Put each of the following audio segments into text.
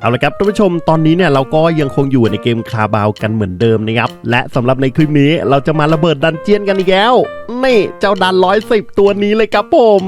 เอาละครับท่านผู้ชมตอนนี้เนี่ยเราก็ยังคงอยู่ในเกมคาบาวกันเหมือนเดิมนะครับ และสำหรับในคลิปนี้เราจะมาระเบิดดันเจียนกันอีกแล้วนี่เจ้าดันร้อยสิบตัวนี้เลยครับผม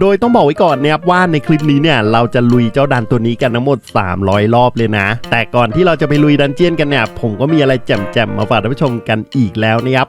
โดยต้องบอกไว้ก่อนนะครับว่าในคลิปนี้เนี่ยเราจะลุยเจ้าดันตัวนี้กันทั้งหมด 300 รอบเลยนะ แต่ก่อนที่เราจะไปลุยดันเจียนกันเนี่ยผมก็มีอะไรแจ่มๆมาฝากท่านผู้ชมกันอีกแล้วนะครับ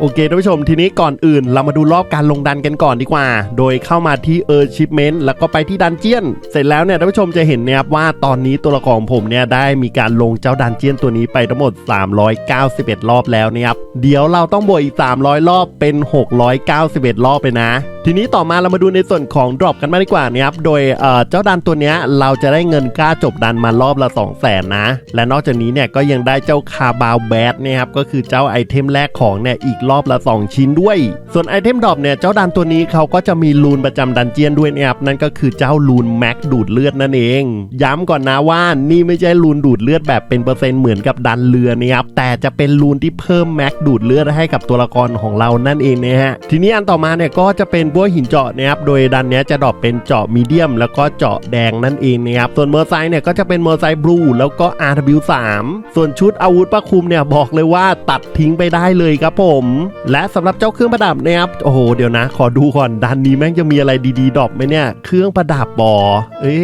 โอเคท่านผู้ชมทีนี้ก่อนอื่น เรามาดูรอบการลงดันกันก่อนดีกว่า โดยเข้ามาที่เออร์ชิปเมนต์แล้วก็ไปที่ดันเจียน เสร็จแล้วเนี่ยท่านผู้ชมจะเห็นนะครับว่าตอนนี้ตัวละครผมเนี่ยได้มีการลงเจ้าดันเจียนตัวนี้ไปทั้งหมด 391 รอบแล้วนะครับเดี๋ยวเราต้องบวกอีก 300 รอบเป็น 691 รอบไปนะ ทีนี้ต่อมาเรามาดูในส่วนของดรอปกันมากดีกว่านะครับโดยเจ้าดันตัวนี้เราจะได้เงินค่าจบดันมารอบละ 2 0 0แสนนะ และนอกจากนี้เนี่ยก็ยังได้เจ้าคาบาวแบดเนี่ยครับก็คือเจ้าไอเทมแรกของเนี่ยอีกรอบละ 2 ชิ้นด้วย ส่วนไอเทมดรอปเนี่ยเจ้าดันตัวนี้เขาก็จะมีลูนประจำดันเจียนด้วยนะครับนั่นก็คือเจ้าลูนแม็กดูดเลือดนั่นเอง ย้ำก่อนนะว่านี่ไม่ใช่ลูนดูดเลือดแบบเป็นเปอร์เซ็นต์เหมือนกับดันเรือนะครับแต่จะเป็นลูนที่เพิ่มแม็กดูดเลือดให้กับตัวละครของเรานั่นเองนะฮะทีนี้อันต่อมาเนี่ยก็จะเป็นพวกหินเจาะนะครับโดยดันเนี้ยจะดรอปเป็นเจาะมีเดียม แล้วก็เจาะแดงนั่นเองนะครับส่วนเมอร์ไซค์เนี่ยก็จะเป็นเมอร์ไซค์บลูแล้วก็ RW3 ส่วนชุดอาวุธประคุมเนี่ยบอกเลยว่าตัดทิ้งไปได้เลยครับผมและสำหรับเจ้าเครื่องประดับนะครับโอ้โหเดี๋ยวนะ ขอดูก่อนดันนี้แม่งจะมีอะไรดีๆดรอปไหมเนี่ย เครื่องประดับบอเอ๊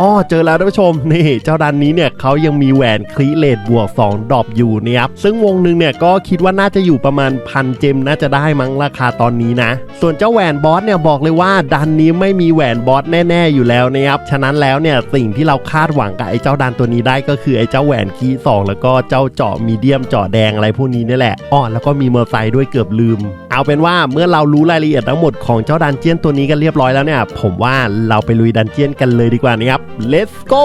อ้อเจอแล้วท่านผู้ชมนี่เจ้าดันนี้เนี่ยเขายังมีแหวนคลีเลตบวก 2 ดรอปอยู่นะครับซึ่งวงหนึ่งเนี่ยก็คิดว่าน่าจะอยู่ประมาณพันเจมน่าจะได้มั้งราคาตอนนี้นะ ส่วนเจ้าแหวนบอสเนี่ยบอกเลยว่าดันนี้ไม่มีแหวนบอสแน่ ๆ อยู่แล้วนะครับฉะนั้นแล้วเนี่ยสิ่งที่เราคาดหวังกับไอ้เจ้าดันตัวนี้ได้ก็คือไอ้เจ้าแหวนคีสองแล้วก็เจ้าเจาะมีเดียมเจาะแดงอะไรพวกนี้นี่แหละอ้อแล้วก็มีเมอร์ไซด์ด้วยเกือบลืม เอาเป็นว่าเมื่อเรารู้รายละเอียดทั้งหมดของเจ้าดันเจียนตัวนี้กันเรียบร้อยแล้วเนี่ย ผมว่าเราไปลุยดันเจียนกันเลยดีกว่านะครับ let's go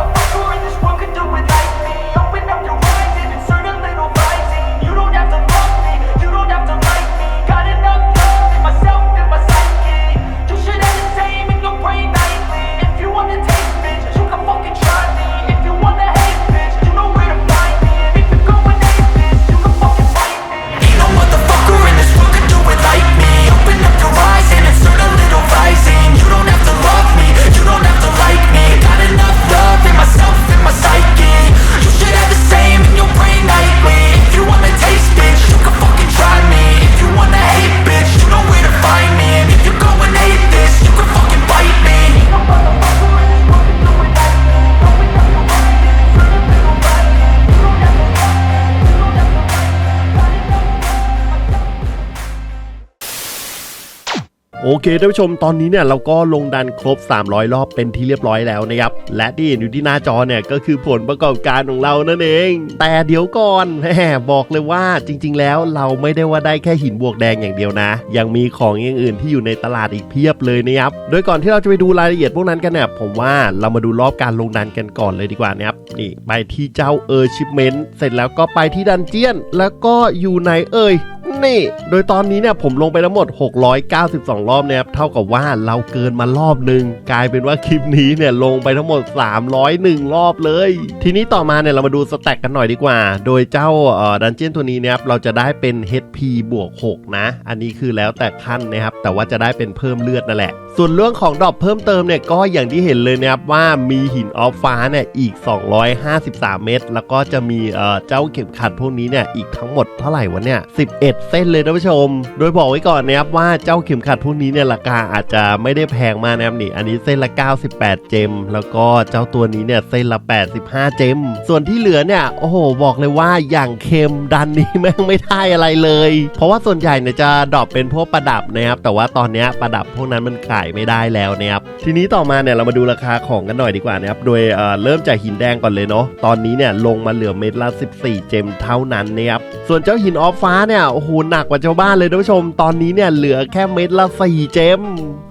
เคท่านผู้ชมตอนนี้เนี่ยเราก็ลงดันครบ 300 รอบเป็นที่เรียบร้อยแล้วนะครับ และที่เห็นอยู่ที่หน้าจอเนี่ยก็คือผลประกอบการของเรานั่นเอง แต่เดี๋ยวก่อนแหมบอกเลยว่าจริง ๆ แล้วเราไม่ได้ว่าได้แค่หินบวกแดงอย่างเดียวนะ ยังมีของอย่างอื่นที่อยู่ในตลาดอีกเพียบเลยนะครับ โดยก่อนที่เราจะไปดูรายละเอียดพวกนั้นกันเนี่ยผมว่าเรามาดูรอบการลงดันกันก่อนเลยดีกว่านะครับนี่ไปที่เจ้าเออร์ชิปเมนต์เสร็จแล้วก็ไปที่ดันเจียน แล้วก็อยู่ในเอ่ยนี่ โดยตอนนี้เนี่ยผมลงไปทั้งหมด 692 รอบนะครับเท่ากับว่าเราเกินมารอบหนึ่งกลายเป็นว่าคลิปนี้เนี่ยลงไปทั้งหมด 301 รอบเลย ทีนี้ต่อมาเนี่ยเรามาดูสแต็กกันหน่อยดีกว่า โดยเจ้าดันเจียนตัวนี้เนี่ยครับเราจะได้เป็น HP บวก 6 นะ อันนี้คือแล้วแต่ขั้นนะครับ แต่ว่าจะได้เป็นเพิ่มเลือดนั่นแหละ ส่วนเรื่องของดอปเพิ่มเติมเนี่ยก็อย่างที่เห็นเลยนะครับว่ามีหินออฟฟ้าเนี่ยอีก 253 เม็ดแล้วก็จะมีเอ่อเจ้าเข็มขัดพวกนี้เนี่ยอีกทั้งหมดเท่าไหร่วะเนี่ย11 เส้นเลยนะผู้ชม โดยบอกไว้ก่อนนะครับว่าเจ้าเข็มขัดพวกนี้เนี่ยราคาอาจจะไม่ได้แพงมากนะครับนี่ อันนี้เส้นละ 98 เจม แล้วก็เจ้าตัวนี้เนี่ยเส้นละ 85 เจม ส่วนที่เหลือเนี่ยโอ้โหบอกเลยว่าอย่างเค็มดันนี้แม่งไม่ได้อะไรเลย เพราะว่าส่วนใหญ่เนี่ยจะดรอปเป็นพวกประดับนะครับแต่ว่าตอนนี้ประดับพวกนั้นมันขายไม่ได้แล้วนะครับทีนี้ต่อมาเนี่ยเรามาดูราคาของกันหน่อยดีกว่านะครับโดยเเริ่มจากหินแดงก่อนเลยเนาะตอนนี้เนี่ยลงมาเหลือเม็ดละ 14 เจมเท่านั้นนะครับส่วนเจ้าหินออฟฟ้าเนี่ยโอ้โหหนักกว่าชาบ้านเลยท่านผู้ชมตอนนี้เนี่ยเหลือแค่เม็ดละ4เจม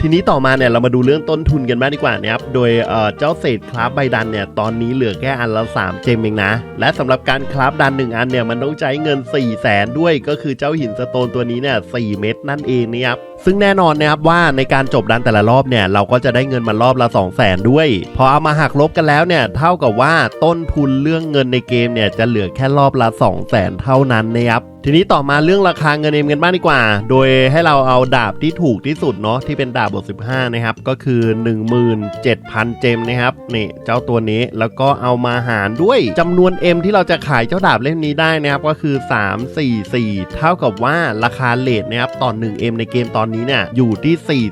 ทีนี้ต่อมาเนี่ยเรามาดูเรื่องต้นทุนกันบ้างดีกว่านะครับ โดยเจ้าเศษคราฟใบดันเนี่ยตอนนี้เหลือแค่อันละ 3 เจมเองนะ และสำหรับการคราฟดัน 1 อันเนี่ยมันต้องใช้เงิน 4 0 0แสนด้วยก็คือเจ้าหินสโตนตัวนี้เนี่ย4เม็ดนั่นเองนะครับซึ่งแน่นอนนะครับว่าในการจบดันแต่ละรอบเนี่ยเราก็จะได้เงินมารอบละ 2 0 0แสนด้วย พอเอามาหักลบกันแล้วเนี่ยเท่ากับว่าต้นทุนเรื่องเงินในเกมเนี่ยจะเหลือแค่รอบละ 2 0 0แสนเท่านั้นนะครับ ทีนี้ต่อมาเรื่องราคาเงินเอ็มกันบ้างดีกว่า โดยให้เราเอาดาบที่ถูกที่สุดเนาะที่เป็นดาบบวก15 นะครับ ก็คือ 17,000 เจมนะครับนี่เจ้าตัวนี้แล้วก็เอามาหารด้วยจำนวน M ที่เราจะขายเจ้าดาบเล่มนี้ได้นะครับก็คือ 344 เท่ากับว่าราคาเลทนะครับต่อ 1M ในเกมตอนนี้เนี่ยอยู่ที่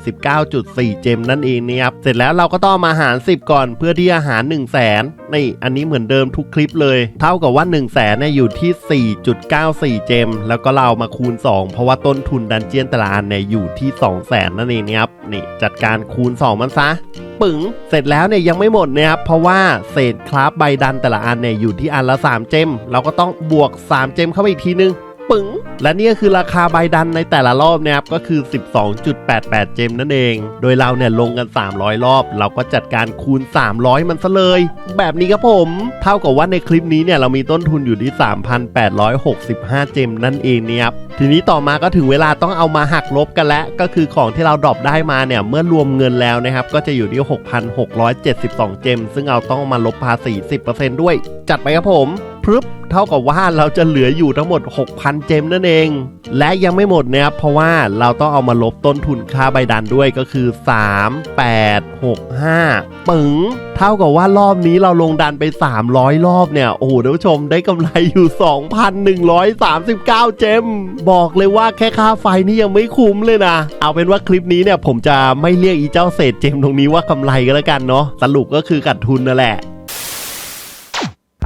49.4 เจมนั่นเองนะครับเสร็จแล้วเราก็ต้องมาหาร 10 ก่อนเพื่อที่จะหาร 1 0 0 0 0แสนนี่อันนี้เหมือนเดิมทุกคลิปเลย เท่ากับว่า 1 0 0 0 0แสนเนี่ยอยู่ที่ 4.94 เจมแล้วก็เรามาคูณ 2 เพราะว่าต้นทุนดันเจียนแต่ละอันเนี่ยอยู่ที่ 2 0 0แสนนั่นเองนะครับนี่จัดการคูณ 2 มันซะปึ๋งเสร็จแล้วเนี่ยยังไม่หมดนะครับเพราะว่าเศษคราฟใบดันแต่ละอันเนี่ยอยู่ที่อันละ 3 เจม เราก็ต้องบวก 3 เจมเข้าไปอีกทีนึง ปึ๋งและนี่ก็คือราคาใบดันในแต่ละรอบนะครับก็คือ 12.88 เจมนั่นเอง โดยเราเนี่ยลงกัน 300 รอบ เราก็จัดการคูณ 300 มันซะเลย แบบนี้ครับผม เท่ากับว่าในคลิปนี้เนี่ยเรามีต้นทุนอยู่ที่ 3,865 เจมนั่นเองเนี่ยครับทีนี้ต่อมาก็ถึงเวลาต้องเอามาหักลบกันแล้ว ก็คือของที่เราดรอปได้มาเนี่ยเมื่อรวมเงินแล้วนะครับก็จะอยู่ที่ 6,672 เจม ซึ่งเราต้องมาลบภาษี 10%ด้วย จัดไปครับผม รึบเท่ากับว่าเราจะเหลืออยู่ทั้งหมด 6,000 เจมนั่นเอง และยังไม่หมดนะครับเพราะว่าเราต้องเอามาลบต้นทุนค่าใบดันด้วยก็คือ 3 8 6 5 ปึ๋งเท่ากับว่ารอบนี้เราลงดันไป 300 รอบเนี่ย โอ้โหท่านผู้ชมได้กำไรอยู่ 2,139 เจม บอกเลยว่าแค่ค่าไฟนี่ยังไม่คุ้มเลยนะ เอาเป็นว่าคลิปนี้เนี่ยผมจะไม่เรียกอีเจ้าเศษเจมตรงนี้ว่ากำไรก็แล้วกันเนาะสรุปก็คือขาดทุนนั่นแหละ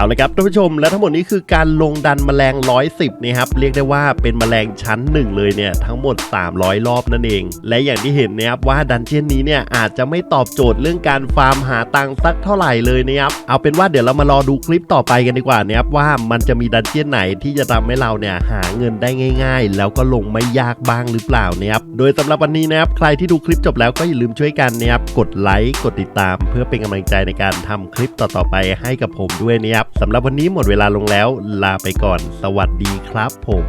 เอาลยครับท่านผู้ชมและทั้งหมดนี้คือการลงดันแมลง 110นะครับเรียกได้ว่าเป็นแมลงชั้นหนึ่งเลยเนี่ยทั้งหมด 300 รอบนั่นเอง และอย่างที่เห็นนะครับว่าดันเจียนนี้เนี่ยอาจจะไม่ตอบโจทย์เรื่องการฟาร์มหาตังสักเท่าไหร่เลยนะครับเอาเป็นว่าเดี๋ยวเรามารอดูคลิปต่อไปกันดีกว่านะครับว่ามันจะมีดันเจียนไหนที่จะทำให้เราเนี่ยหาเงินได้ง่าย ๆ แล้วก็ลงไม่ยากบ้างหรือเปล่านะครับโดยสำหรับวันนี้นะครับใครที่ดูคลิปจบแล้วก็อย่าลืมช่วยกันนะครับกดไลค์กดติดตาม เพื่อเป็นกำลังใจในการทำคลิปต่อๆไปให้กับผมด้วยนะครับสำหรับวันนี้หมดเวลาลงแล้ว ลาไปก่อน สวัสดีครับผม